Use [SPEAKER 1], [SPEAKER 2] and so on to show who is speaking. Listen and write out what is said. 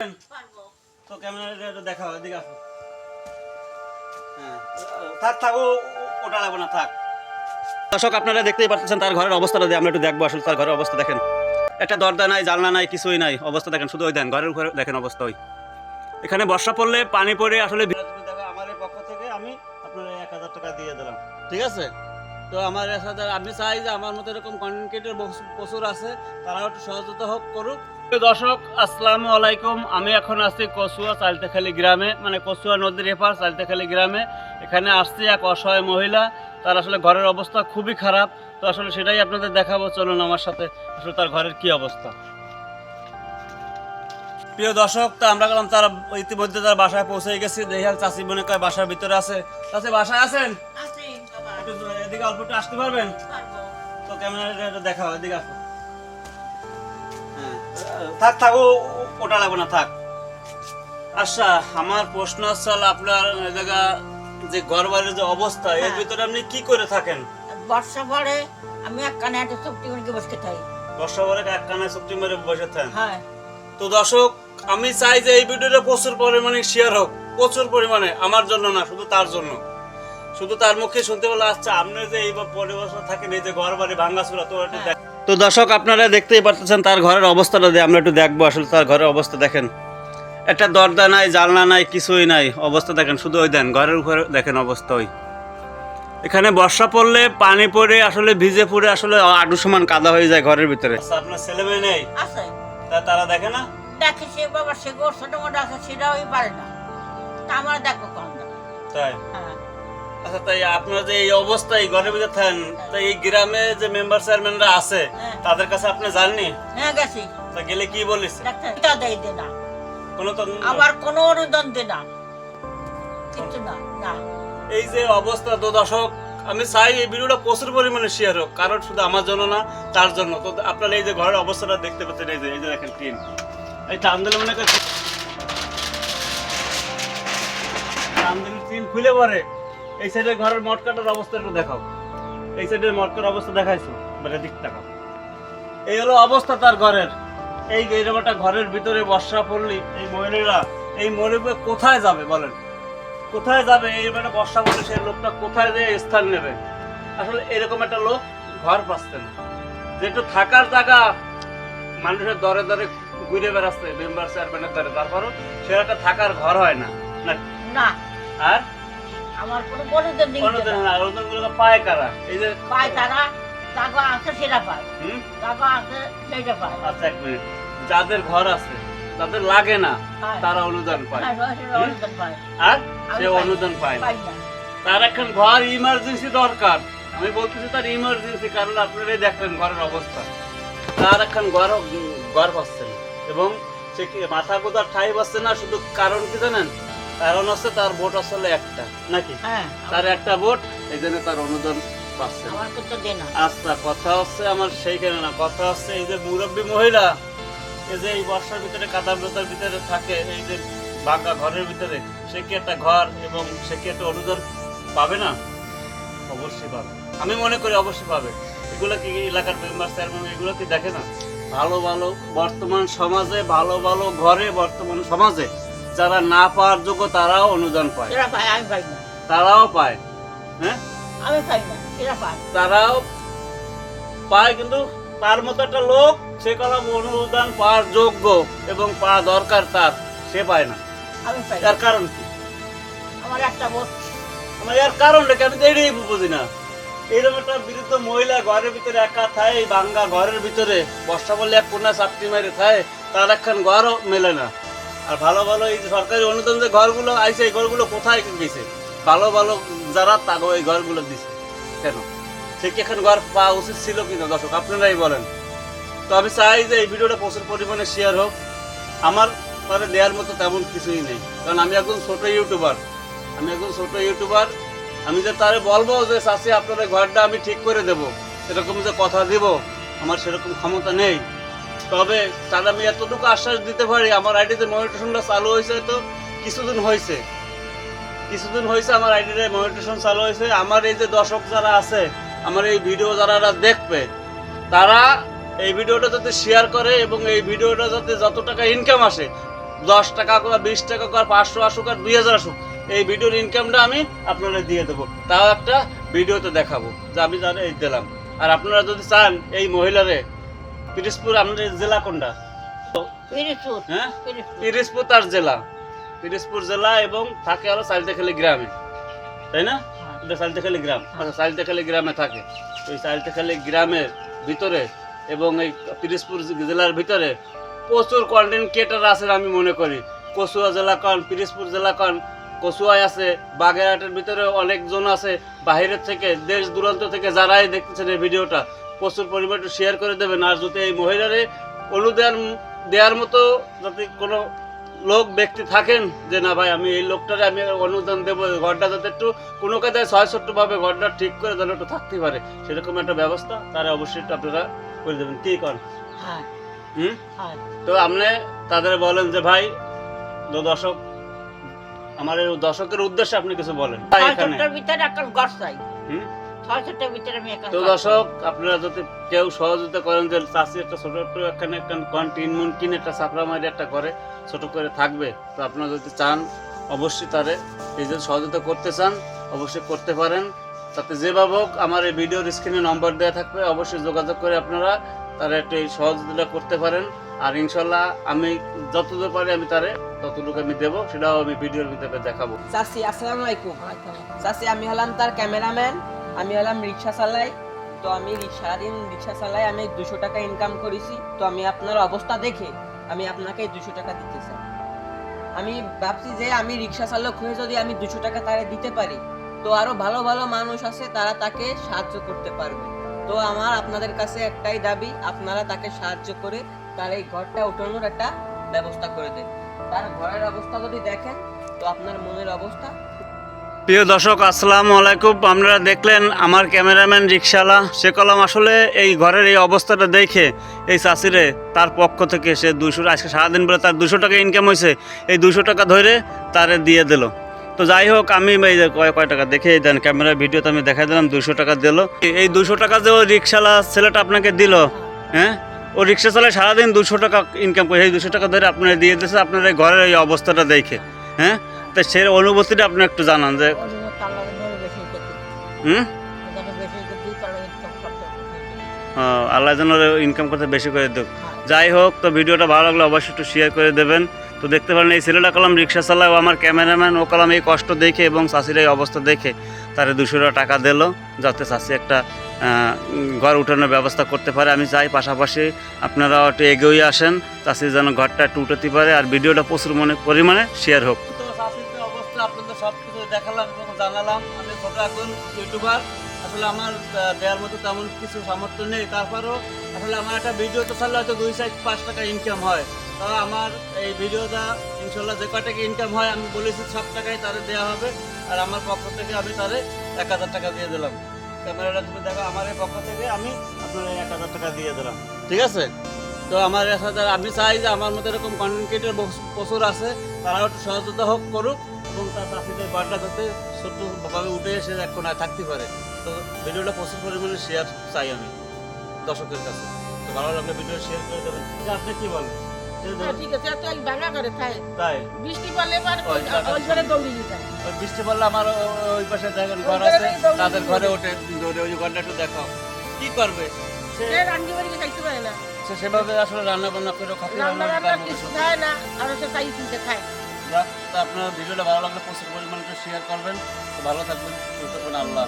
[SPEAKER 1] তো ক্যামেরা একটু দেখাও এদিকে আসো। হ্যাঁ। থাক থাক ও ওটা লাগবে না থাক। দর্শক আপনারা দেখতেই পাচ্ছেন তার ঘরের অবস্থাটা দিয়ে আমরা একটু দেখব আসলে তার ঘরের অবস্থা দেখেন। একটা দরজা নাই জানলা নাই কিছুই নাই অবস্থা দেখেন শুধু ওই দেন ঘরের উপরে দেখেন অবস্থা ওই। এখানে বর্ষা পড়লে পানি পড়ে আসলে আমার পক্ষ থেকে আমি আপনার এক হাজার টাকা দিয়ে দিলাম। ঠিক আছে? তো আমার আমি চাই যে আমার মতো এরকম কন্টেন্ট প্রচুর আছে তারাও একটু সহযোগিতা হোক করুক। দর্শক আসসালামু আলাইকুম। আমি এখন আছি কচুয়া চালতেখালি গ্রামে মানে কচুয়া নদীর এপার চালতেখালি গ্রামে। এখানে আসছি এক অসহায় মহিলা তার আসলে ঘরের অবস্থা খুবই খারাপ। তো আসলে সেটাই আপনাদের দেখাবো চলুন আমার সাথে। আসলে তার ঘরের কি অবস্থা? প্রিয় দর্শক তো আমরা গেলাম তার ইতিমধ্যে তার বাসায় পৌঁছে গেছি। দেখাল চাষি মনে কয় বাসার ভিতরে আছে। চাষি বাসায় আছেন? এদিকে অল্প একটু আসতে পারবেন? তো ক্যামেরা দেখাও এদিকে আসো। হ্যাঁ থাক থাক ও ওটা লাগবে না থাক। আচ্ছা আমার প্রশ্ন হচ্ছে আপনার জায়গা যে ঘর বাড়ির যে অবস্থা এর
[SPEAKER 2] হ্যাঁ।
[SPEAKER 1] ভিতরে আপনি কি করে থাকেন?
[SPEAKER 2] বর্ষা পরে আমি এক কানে একটা চুক্তি করে বসে থাকি।
[SPEAKER 1] বর্ষা পরে এক কানায় সবজি মেরে বসে থাকেন?
[SPEAKER 2] হ্যাঁ।
[SPEAKER 1] তো দর্শক আমি চাই যে এই ভিডিওটা প্রচুর পরিমাণে শেয়ার হোক প্রচুর পরিমাণে আমার জন্য না শুধু তার জন্য। শুধু তার মুখে শুনতে বলে আচ্ছা আপনি যে এই পরিবেশ থাকেন এই যে ঘর বাড়ি তো একটু দেখ- তো দর্শক আপনারা দেখতেই পাচ্ছেন তার ঘরের অবস্থাটা দিয়ে আমরা একটু দেখব। আসলে তার ঘরের অবস্থা দেখেন একটা দরজা নাই জানলা নাই কিছুই নাই। অবস্থা দেখেন শুধু ওই দেন ঘরের উপরে দেখেন অবস্থা ওই। এখানে বর্ষা পড়লে পানি পড়ে আসলে ভিজে পড়ে আসলে আডু সমান কাদা হয়ে যায় ঘরের ভিতরে। আচ্ছা আপনার ছেলে মেয়ে নেই?
[SPEAKER 2] আছে।
[SPEAKER 1] তা- তারা দেখে না?
[SPEAKER 2] দেখে সে বাবা সে গোর ছোট মোটো আছে সেটাও পারে না তা আমার দেখো কম
[SPEAKER 1] তাই?
[SPEAKER 2] হ্যাঁ।
[SPEAKER 1] আচ্ছা তাই আপনার যে এই অবস্থা এই ঘরের ভিতরে থাকেন তাই এই গ্রামে যে মেম্বার চেয়ারম্যানরা আছে
[SPEAKER 2] হ্যাঁ।
[SPEAKER 1] তাদের কাছে আপনি জাননি
[SPEAKER 2] হ্যাঁ গেছি।
[SPEAKER 1] তা গেলে কি বলিস
[SPEAKER 2] ডাক্তার দেয় দে না।
[SPEAKER 1] কোনো তো
[SPEAKER 2] আবার কোনো অনুদান দে না। কিছু না না।
[SPEAKER 1] এই যে অবস্থা তো দর্শক আমি চাই এই ভিডিওটা প্রচুর পরিমাণে শেয়ার হোক কারণ শুধু আমার জন্য না তার জন্য। তো আপনার এই যে ঘরের অবস্থাটা দেখতে পাচ্ছেন এই যে এই যে দেখেন টিন। এই টান দিলে মনে করেন টান টিন খুলে পড়ে। এই সাইডের ঘরের মটকাটার অবস্থা একটু দেখাও। এই সাইডের মটকার অবস্থা দেখাইছো? মানে দিক তাকাও। এই হলো অবস্থা তার ঘরের। এই এরকম একটা ঘরের ভিতরে বর্ষা পড়লি এই মহিলারা এই মহিলা কোথায় যাবে বলেন? কোথায় যাবে? এই একটা বর্ষা পড়লে সেই লোকটা কোথায় যেয়ে স্থান নেবে? আসলে এরকম একটা লোক ঘর পাচ্ছে না। যে একটু থাকার জায়গা মানুষের দরে দরে ঘুরে বেড়াচ্ছে মেম্বার চেয়ারম্যানের দরে। তারপরও সে একটা থাকার ঘর হয় না? না। আর?
[SPEAKER 2] আমার কোনো অনুদান নেই
[SPEAKER 1] অনুদান না অনুদানগুলো পায় কারা এই যে
[SPEAKER 2] পায় তারা টাকা আছে সেটা পায়। টাকা আছে সেটা পায়।
[SPEAKER 1] আচ্ছা এক মিনিট। যাদের ঘর আছে তাদের লাগে না
[SPEAKER 2] হ্যাঁ।
[SPEAKER 1] তারা অনুদান পায়।
[SPEAKER 2] হ্যাঁ,
[SPEAKER 1] আর? সে অনুদান পায় না। তার এখন ঘর ইমার্জেন্সি দরকার। আমি বলতেছি তার ইমার্জেন্সি কারণ আপনারাই দেখলেন ঘরের অবস্থা। তার এখন ঘর ঘর পাচ্ছে না। এবং সে কি মাথা কোথার ঠাই পাচ্ছে না শুধু কারণ কি জানেন? কারণ হচ্ছে তার ভোট আসলে একটা। নাকি?
[SPEAKER 2] হ্যাঁ।
[SPEAKER 1] তার একটা ভোট এই জন্য তার অনুদান পাচ্ছে। আচ্ছা কথা হচ্ছে আমার সেইখানে না কথা হচ্ছে এই যে মুরব্বী মহিলা এই যে এই বর্ষার ভিতরে কাদার বেতার ভিতরে থাকে এই যে বাঁকা ঘরের ভিতরে সে কি একটা ঘর এবং সে কি একটা অনুদান পাবে না? অবশ্যই পাবে। আমি মনে করি অবশ্যই পাবে। এগুলো কি এলাকার মেম্বার চেয়ারম্যান এগুলো কি দেখে না? ভালো ভালো বর্তমান সমাজে ভালো ভালো ঘরে বর্তমান সমাজে যারা না পাওয়ার যোগ্য তারাও অনুদান পায়।
[SPEAKER 2] এরা পায় আমি পাই না।
[SPEAKER 1] তারাও পায় হ্যাঁ?
[SPEAKER 2] আমি পাই না এরা পায়।
[SPEAKER 1] তারাও পায় কিন্তু তার মতো একটা লোক সে কলা অনুদান পাওয়ার যোগ্য এবং পাওয়া দরকার তার সে পায় না।
[SPEAKER 2] আমি পাই
[SPEAKER 1] এর কারণ কি?
[SPEAKER 2] আমার একটা
[SPEAKER 1] আমার এর কারণ কি আমি তো এটাই বুঝি না। এইরকম একটা বিরুদ্ধ মহিলা ঘরের ভিতরে একা থায় এই ভাঙ্গা ঘরের ভিতরে বর্ষা বললে এক কোনা চাপটি মারি থায় তার একখান ঘরও মেলে না। আর ভালো ভালো এই সরকারি অনুদান যে ঘরগুলো আইছে, এই ঘরগুলো কোথায় গেছে? ভালো ভালো যারা তাগো এই ঘরগুলো দিছে। কেন? ঠিক এখন ঘর পাওয়া উচিত ছিল কিনা, দর্শক, আপনারাই বলেন। তো আমি চাই যে এই ভিডিওটা প্রচুর পরিমাণে শেয়ার হোক। আমার তাহলে দেওয়ার মতো তেমন কিছুই নেই। কারণ আমি একজন ছোট ইউটিউবার। আমি একজন ছোট ইউটিউবার। আমি যে তারে বলব যে চাষি আপনাদের ঘরটা আমি ঠিক করে দেব। এরকম যে কথা দিব, আমার সেরকম ক্ষমতা নেই। তবে তাহলে আমি এতটুকু আশ্বাস দিতে পারি, আমার আইডিতে মনিটেশনটা চালু হয়েছে তো কিছুদিন হয়েছে। কিছুদিন হয়েছে আমার আইডিতে মনিটেশন চালু হয়েছে। আমার এই যে দর্শক যারা আছে, আমার এই ভিডিও যারা দেখবে, তারা এই ভিডিওটা যাতে শেয়ার করে এবং এই ভিডিওটা যাতে যত টাকা ইনকাম আসে, দশ টাকা করে বিশ টাকা করে পাঁচশো আসুক আর দুই হাজার আসুক, এই ভিডিওর ইনকামটা আমি আপনারা দিয়ে দেবো। তাও একটা ভিডিওতে দেখাবো, যে আমি তাহলে এই দিলাম। আর আপনারা যদি চান, এই মহিলারে পিরিসপুর আপনাদের জেলা কোনটা?
[SPEAKER 2] পিরিজপুর
[SPEAKER 1] হ্যাঁ?
[SPEAKER 2] পিরিজপুর।
[SPEAKER 1] তার জেলা। পিরিসপুর জেলা এবং থাকে হলো সাইলতেখালি গ্রামে। তাই না? এটা সাইলতেখালি গ্রাম। আচ্ছা সাইলতেখালি গ্রামে থাকে। তো এই সাইলতেখালি গ্রামের ভিতরে এবং এই পিরিসপুর জেলার ভিতরে প্রচুর কন্টেন্ট ক্রিয়েটার আছেন আমি মনে করি। কচুয়া জেলা কন পিরিসপুর জেলা কন কচুয়ায় আছে বাগেরহাটের ভিতরে অনেকজন আছে। বাইরের থেকে দেশ দূরান্ত থেকে যারাই দেখতেছেন এই ভিডিওটা প্রচুর পরিমাণে শেয়ার করে দেবেন। আর যদি এই মহিলারে অনুদান দেওয়ার মতো যাতে কোনো লোক ব্যক্তি থাকেন যে না ভাই আমি এই লোকটারে আমি অনুদান দেবো ঘরটা যাতে একটু কোনো কাজে ছয় ভাবে ঘরটা ঠিক করে যেন একটু থাকতে পারে। সেরকম একটা ব্যবস্থা তারা অবশ্যই একটু আপনারা করে দেবেন। কী কর
[SPEAKER 2] হ্যাঁ।
[SPEAKER 1] হুম?
[SPEAKER 2] হ্যাঁ।
[SPEAKER 1] তো আপনি তাদের বলেন যে ভাই দর্শক আমার দর্শকের উদ্দেশ্যে আপনি কিছু বলেন। এখানে।
[SPEAKER 2] ভিতরে একটা ঘর চাই।
[SPEAKER 1] হুম?
[SPEAKER 2] ভিতরে আমি
[SPEAKER 1] তো দর্শক আপনারা যদি কেউ সহযোগিতা করেন যে চাষি একটা ছোট একটু এখানে একটা কন্টিন মুন কিনে একটা সাপড়া মারি একটা করে ছোট করে থাকবে তো আপনারা যদি চান অবশ্যই তারে এই যে সহযোগিতা করতে চান অবশ্যই করতে পারেন। তাতে যেভাবে হোক আমার এই ভিডিওর স্ক্রিনে নম্বর দেওয়া থাকবে অবশ্যই যোগাযোগ করে আপনারা তারা একটু এই সহযোগিতা করতে পারেন। আর ইনশাল্লাহ আমি যতদূর পারি আমি তারে ততটুকু আমি দেবো সেটাও আমি ভিডিওর ভিতরে দেখাবো।
[SPEAKER 3] চাচি আসসালামু আলাইকুম। চাচি আমি হলাম তার ক্যামেরাম্যান আমি হলাম রিক্সা চালাই, তো আমি সারাদিন রিক্সা চালাই, আমি দুশো টাকা ইনকাম করেছি। তো আমি আপনার অবস্থা দেখে আমি আপনাকে দুশো টাকা দিতে চাই। আমি ভাবছি যে আমি রিক্সা চালক হয়ে যদি আমি দুশো টাকা তারে দিতে পারি, তো আরও ভালো ভালো মানুষ আছে, তারা তাকে সাহায্য করতে পারবে। তো আমার আপনাদের কাছে একটাই দাবি, আপনারা তাকে সাহায্য করে তার এই ঘরটা উঠানোর একটা ব্যবস্থা করে দেন। তার ঘরের অবস্থা যদি দেখেন, তো আপনার মনের অবস্থা
[SPEAKER 1] প্রিয় দর্শক, আসসালামু আলাইকুম। আপনারা দেখলেন আমার ক্যামেরাম্যান রিক্সাওয়ালা সে কলম আসলে এই ঘরের এই অবস্থাটা দেখে এই চাষিরে তার পক্ষ থেকে সে দুশো আজকে সারাদিন বলে তার দুশো টাকা ইনকাম হয়েছে। এই দুশো টাকা ধরে তারে দিয়ে দিল। তো যাই হোক, আমি এই কয় কয় টাকা দেখে দেন ক্যামেরা ভিডিওতে আমি দেখাই দিলাম দুশো টাকা দিল। এই দুশো টাকা যে ওই রিক্সাওয়ালা ছেলেটা আপনাকে দিল হ্যাঁ? ও রিক্সা চালায় সারাদিন দুশো টাকা ইনকাম করে। এই দুশো টাকা ধরে আপনারা দিয়ে দিয়েছে, আপনার এই ঘরের এই অবস্থাটা দেখে হ্যাঁ? তো সে অনুভূতিটা আপনি একটু জানান যে আল্লাহ যেন ইনকাম করতে বেশি করে দেখ। যাই হোক, তো ভিডিওটা ভালো লাগলে অবশ্যই একটু শেয়ার করে দেবেন। তো দেখতে পারেন এই ছেলেটা কলাম রিক্সা চালায়, ও আমার ক্যামেরাম্যান ও কলাম এই কষ্ট দেখে এবং চাষির এই অবস্থা দেখে তারে দুশো টাকা দিল, যাতে চাষি একটা ঘর উঠানোর ব্যবস্থা করতে পারে। আমি চাই পাশাপাশি আপনারা একটু এগিয়ে আসেন চাষি যেন ঘরটা একটু উঠাতে পারে। আর ভিডিওটা প্রচুর মনে পরিমাণে শেয়ার হোক। সব কিছু দেখালাম এবং জানালাম। আমি ছোট এখন ইউটিউবার। আসলে আমার দেওয়ার মতো তেমন কিছু সামর্থ্য নেই। তারপরেও আসলে আমার একটা ভিডিও তো ছাড়লে হয়তো দুই চার পাঁচ টাকা ইনকাম হয়। তা আমার এই ভিডিওটা ইনশাল্লাহ যে কয় টাকা ইনকাম হয়, আমি বলেছি সব টাকাই তারে দেওয়া হবে। আর আমার পক্ষ থেকে আমি তারে এক হাজার টাকা দিয়ে দিলাম। ক্যামেরাটা তুমি দেখো, আমার এই পক্ষ থেকে আমি আপনার এক হাজার টাকা দিয়ে দিলাম। ঠিক আছে? তো আমার আমি চাই যে আমার মতো এরকম কন্টেন্ট ক্রিয়েটার প্রচুর আছে। তারাও একটু সহযোগিতা হোক করুক। এবং তার চাষিদের বাড়িটা যাতে ছোট্টভাবে উঠে এসে থাকতে পারে। তো ভিডিওটা প্রচুর পরিমাণে শেয়ার চাই আমি দর্শকের কাছে। তো ভালো লাগলে ভিডিও শেয়ার করে দেবেন। আপনি কি বলেন?
[SPEAKER 4] হ্যাঁ, ঠিক আছে তো ভাঙা করে খায়
[SPEAKER 1] তাই?
[SPEAKER 4] বৃষ্টি পড়লে এবার
[SPEAKER 1] ওই জায়গা
[SPEAKER 4] ওই যায়
[SPEAKER 1] বৃষ্টি পড়লে আমার ওই পাশে দেখেন ঘর আছে তাদের ঘরে ওঠে দৌড়ে ওই ঘরটা একটু দেখাও। কি করবে? সে
[SPEAKER 4] সে রান্নি বাড়ি খাইতে পারে না।
[SPEAKER 1] সে সেভাবে আসলে রান্না বান্না করে খাতে
[SPEAKER 4] রান্না রান্না কিছু খায় না আর সে কিনতে খায়।
[SPEAKER 1] তো আপনার ভিডিওটা ভালো লাগলে প্রচুর পরিমাণে শেয়ার করবেন তো ভালো থাকবেন, সুস্থ থাকবেন, আল্লাহ।